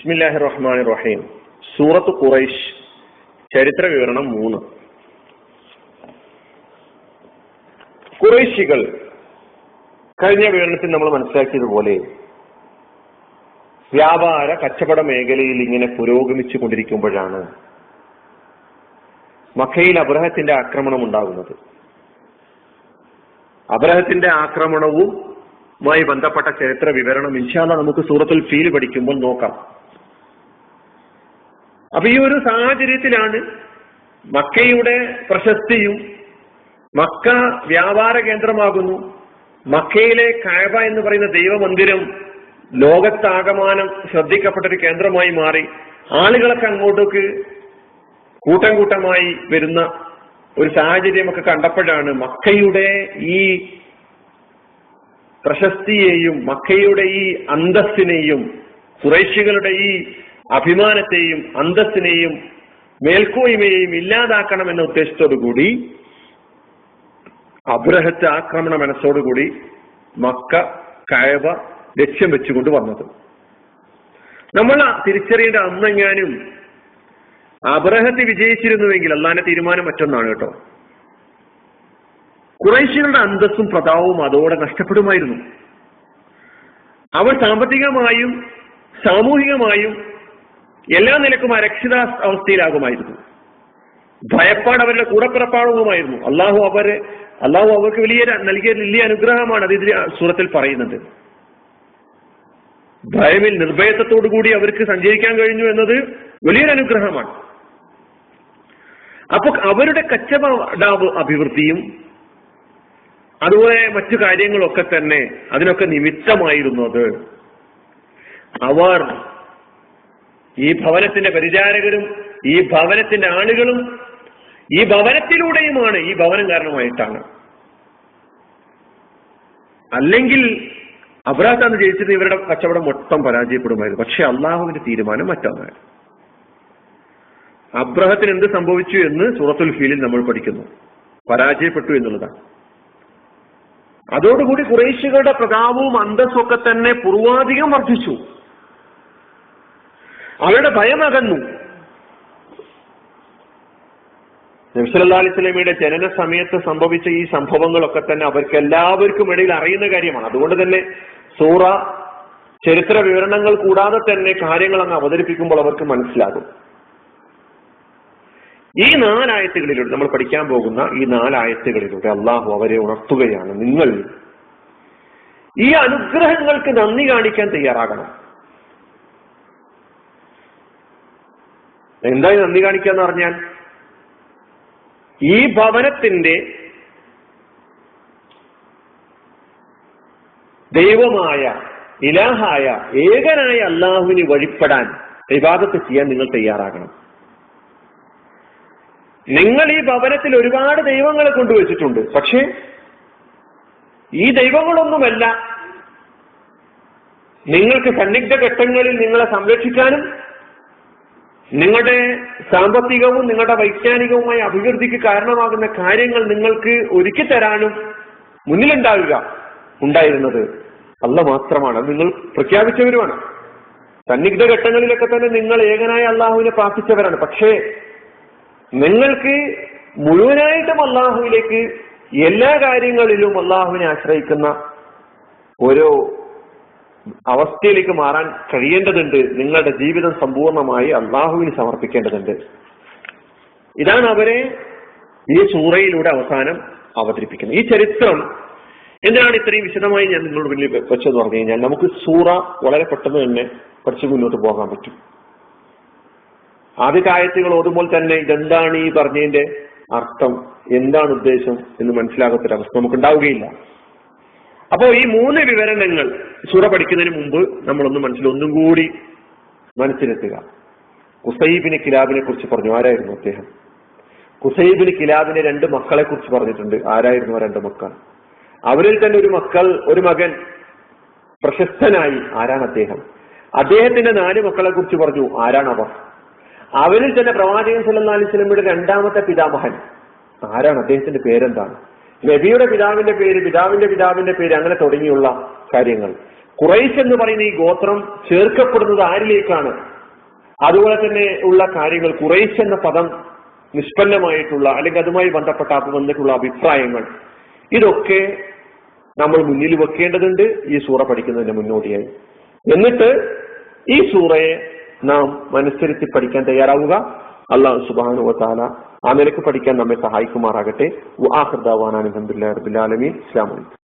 ബിസ്മില്ലാഹി റഹ്മാൻ റഹീം സൂറത്ത് ഖുറൈഷ് ചരിത്ര വിവരണം മൂന്ന്. ഖുറൈശികൾ കഴിഞ്ഞ വിവരണത്തിൽ നമ്മൾ മനസ്സിലാക്കിയതുപോലെ വ്യാപാര കച്ചവട മേഖലയിൽ ഇങ്ങനെ പുരോഗമിച്ചു കൊണ്ടിരിക്കുമ്പോഴാണ് മക്കയിൽ അബ്രഹത്തിന്റെ ആക്രമണം ഉണ്ടാകുന്നത്. അബ്രഹത്തിന്റെ ആക്രമണവും ആക്രമണവുമായി ബന്ധപ്പെട്ട ചരിത്ര വിവരണം ഇൻഷാല്ല നമുക്ക് സൂറത്തിൽ ഫീൽ പഠിക്കുമ്പോൾ നോക്കാം. അപ്പൊ ഈ ഒരു സാഹചര്യത്തിലാണ് മക്കയുടെ പ്രശസ്തിയും മക്ക വ്യാപാര കേന്ദ്രമാകുന്നു. മക്കയിലെ കായബ എന്ന് പറയുന്ന ദൈവമന്ദിരം ലോകത്താകമാനം ശ്രദ്ധിക്കപ്പെട്ട ഒരു കേന്ദ്രമായി മാറി. ആളുകളൊക്കെ അങ്ങോട്ടേക്ക് കൂട്ടം കൂട്ടമായി വരുന്ന ഒരു സാഹചര്യമൊക്കെ കണ്ടപ്പോഴാണ് മക്കയുടെ ഈ പ്രശസ്തിയെയും മക്കയുടെ ഈ അന്തസ്സിനെയും സുറേഷികളുടെ ഈ അഭിമാനത്തെയും അന്തസ്സിനെയും മേൽക്കോയ്മയെയും ഇല്ലാതാക്കണമെന്ന ഉദ്ദേശത്തോടുകൂടി അബ്രഹത്തെ ആക്രമണ മനസ്സോടുകൂടി മക്ക കയവ ലക്ഷ്യം വെച്ചുകൊണ്ട് വന്നത്. നമ്മൾ തിരിച്ചറിയേണ്ട അന്നെങ്ങാനും അബ്രഹത്ത് വിജയിച്ചിരുന്നുവെങ്കിൽ അള്ളാന്റെ തീരുമാനം മറ്റൊന്നാണ് കേട്ടോ. കുറേശികളുടെ അന്തസ്സും പ്രതാവും അതോടെ നഷ്ടപ്പെടുമായിരുന്നു. അവർ സാമ്പത്തികമായും സാമൂഹികമായും എല്ലാ നിലക്കും അരക്ഷിത അവസ്ഥയിലാകുമായിരുന്നു ഭയപ്പാട് അവരുടെ കൂടപ്പിറപ്പാടുമായിരുന്നു അള്ളാഹു അവരെ അള്ളാഹു അവർക്ക് വലിയ നൽകിയ വലിയ അനുഗ്രഹമാണ് അത് ഇതിൽ സൂറത്തിൽ പറയുന്നത്. ഭയമിൽ നിർഭയത്വത്തോടു കൂടി അവർക്ക് സഞ്ചരിക്കാൻ കഴിഞ്ഞു എന്നത് വലിയൊരു അനുഗ്രഹമാണ്. അപ്പൊ അവരുടെ കച്ചവടാവ് അഭിവൃദ്ധിയും അതുപോലെ മറ്റു കാര്യങ്ങളൊക്കെ തന്നെ അതിനൊക്കെ നിമിത്തമായിരുന്നത് അവർ ഈ ഭവനത്തിന്റെ പരിചാരകരും ഈ ഭവനത്തിന്റെ ആളുകളും ഈ ഭവനത്തിലൂടെയുമാണ് ഈ ഭവനം കാരണമായിട്ടാണ്. അല്ലെങ്കിൽ അബ്രാഹാന്ന് ജയിച്ചിരുന്ന ഇവരുടെ കച്ചവടം മൊത്തം പരാജയപ്പെടുമായിരുന്നു. പക്ഷെ അള്ളാഹുവിന്റെ തീരുമാനം മറ്റൊന്നായിരുന്നു അബ്രഹത്തിന് എന്ത് സംഭവിച്ചു എന്ന് സൂറത്തുൽ ഫീലിൽ നമ്മൾ പഠിക്കുന്നു. പരാജയപ്പെട്ടു എന്നുള്ളതാണ്. അതോടുകൂടി കുറേശികളുടെ പ്രതാപവും അന്തസ്സൊക്കെ തന്നെ പൂർവാധികം വർദ്ധിച്ചു. അവരുടെ ഭയമകന്നു നബ്സലിസ്ലമിയുടെ ജനന സമയത്ത് സംഭവിച്ച ഈ സംഭവങ്ങളൊക്കെ തന്നെ അവർക്ക് എല്ലാവർക്കും ഇടയിൽ അറിയുന്ന കാര്യമാണ്. അതുകൊണ്ട് തന്നെ സൂറ ചരിത്ര വിവരണങ്ങൾ കൂടാതെ തന്നെ കാര്യങ്ങൾ അങ്ങ് അവതരിപ്പിക്കുമ്പോൾ അവർക്ക് മനസ്സിലാകും. ഈ നാലായത്തുകളിലൂടെ നമ്മൾ പഠിക്കാൻ പോകുന്ന ഈ നാലായത്തുകളിലൂടെ അള്ളാഹു അവരെ ഉണർത്തുകയാണ്. നിങ്ങൾ ഈ അനുഗ്രഹങ്ങൾക്ക് നന്ദി കാണിക്കാൻ തയ്യാറാകണം. എന്തായി നന്ദി കാണിക്കുക എന്ന് പറഞ്ഞാൽ ഈ ഭവനത്തിന്റെ ദൈവമായ ഇലാഹായ ഏകനായ അള്ളാഹുവിന് വഴിപ്പെടാൻ വിവാദത്ത് ചെയ്യാൻ നിങ്ങൾ തയ്യാറാകണം. നിങ്ങൾ ഈ ഭവനത്തിൽ ഒരുപാട് ദൈവങ്ങളെ കൊണ്ടുവച്ചിട്ടുണ്ട്. പക്ഷേ ഈ ദൈവങ്ങളൊന്നുമല്ല. നിങ്ങൾക്ക് സന്നിഗ്ധ ഘട്ടങ്ങളിൽ നിങ്ങളെ സംരക്ഷിക്കാനും നിങ്ങളുടെ സാമ്പത്തികവും നിങ്ങളുടെ വൈജ്ഞാനികവുമായ അഭിവൃദ്ധിക്ക് കാരണമാകുന്ന കാര്യങ്ങൾ നിങ്ങൾക്ക് ഒരുക്കി തരാനും മുന്നിലുണ്ടാവുക ഉണ്ടായിരുന്നത്. അല്ല മാത്രമാണ് നിങ്ങൾ പ്രഖ്യാപിച്ചവരുമാണ്. സന്നിഗ്ധ ഘട്ടങ്ങളിലൊക്കെ തന്നെ നിങ്ങൾ ഏകനായ അള്ളാഹുവിനെ പ്രാർത്ഥിച്ചവരാണ് പക്ഷേ നിങ്ങൾക്ക് മുഴുവനായിട്ടും അള്ളാഹുവിലേക്ക് എല്ലാ കാര്യങ്ങളിലും അള്ളാഹുവിനെ ആശ്രയിക്കുന്ന ഓരോ അവസ്ഥയിലേക്ക് മാറാൻ കഴിയേണ്ടതുണ്ട്. നിങ്ങളുടെ ജീവിതം സമ്പൂർണമായി അള്ളാഹുവിന് സമർപ്പിക്കേണ്ടതുണ്ട്. ഇതാണ് അവരെ ഈ സൂറയിലൂടെ അവസാനം അവതരിപ്പിക്കുന്നത്. ഈ ചരിത്രം എന്താണ് ഇത്രയും വിശദമായി ഞാൻ നിങ്ങളുടെ മുന്നിൽ വെച്ചെന്ന് പറഞ്ഞു കഴിഞ്ഞാൽ നമുക്ക് സൂറ വളരെ പെട്ടെന്ന് തന്നെ പഠിച്ചു മുന്നോട്ട് പോകാൻ പറ്റും. ആദ്യ ആയത്തുകൾ ഓടുമ്പോൾ തന്നെ ഇതെന്താണ് ഈ പറഞ്ഞതിന്റെ അർത്ഥം? എന്താണ് ഉദ്ദേശം എന്ന് മനസ്സിലാകാത്തൊരവസ്ഥ നമുക്ക് ഉണ്ടാവുകയില്ല അപ്പോ ഈ മൂന്ന് വിവരണങ്ങൾ സൂറ പഠിക്കുന്നതിന് മുമ്പ് നമ്മളൊന്ന് മനസ്സിൽ ഒന്നും കൂടി മനസ്സിലെത്തുക. കുസൈബിന് കിലാബിനെ കുറിച്ച് പറഞ്ഞു. ആരായിരുന്നു അദ്ദേഹം? കുസൈബിന് കിലാബിന് രണ്ട് മക്കളെ കുറിച്ച് പറഞ്ഞിട്ടുണ്ട്. ആരായിരുന്നു ആ രണ്ട് മക്കൾ? അവരിൽ തന്നെ ഒരു മക്കൾ ഒരു മകൻ പ്രശസ്തനായി ആരാണ് അദ്ദേഹം? അദ്ദേഹത്തിന്റെ നാല് മക്കളെ കുറിച്ച് പറഞ്ഞു. ആരാണ് അവർ? അവരിൽ തന്നെ പ്രവാചകൻ സല്ലാ അലൈഹി വസല്ലമയുടെ രണ്ടാമത്തെ പിതാമഹൻ. ആരാണ്? അദ്ദേഹത്തിന്റെ പേരെന്താണ്? നബിയുടെ പിതാവിന്റെ പേര് പിതാവിന്റെ പിതാവിന്റെ പേര് അങ്ങനെ തുടങ്ങിയുള്ള കാര്യങ്ങൾ. കുറേശ് എന്ന് പറയുന്ന ഈ ഗോത്രം ചേർക്കപ്പെടുന്നത് ആരിലേക്കാണ്? അതുപോലെ തന്നെ ഉള്ള കാര്യങ്ങൾ കുറേശ് എന്ന പദം നിഷ്പന്നമായിട്ടുള്ള അല്ലെങ്കിൽ അതുമായി ബന്ധപ്പെട്ട വന്നിട്ടുള്ള അഭിപ്രായങ്ങൾ. ഇതൊക്കെ നമ്മൾ മുന്നിൽ വെക്കേണ്ടതുണ്ട് ഈ സൂറ പഠിക്കുന്നതിന് മുന്നോടിയായി. എന്നിട്ട് ഈ സൂറയെ നാം മനസ്സിരുത്തി പഠിക്കാൻ തയ്യാറാവുക. അള്ളാഹു സുബാനു വാല ആ നിലയ്ക്ക് പഠിക്കാൻ നമ്മെ സഹായിക്കുമാറാകട്ടെ. അലഹമുല്ലാ റബിലാലമീൻ ഇസ്ലാമലൈക്കും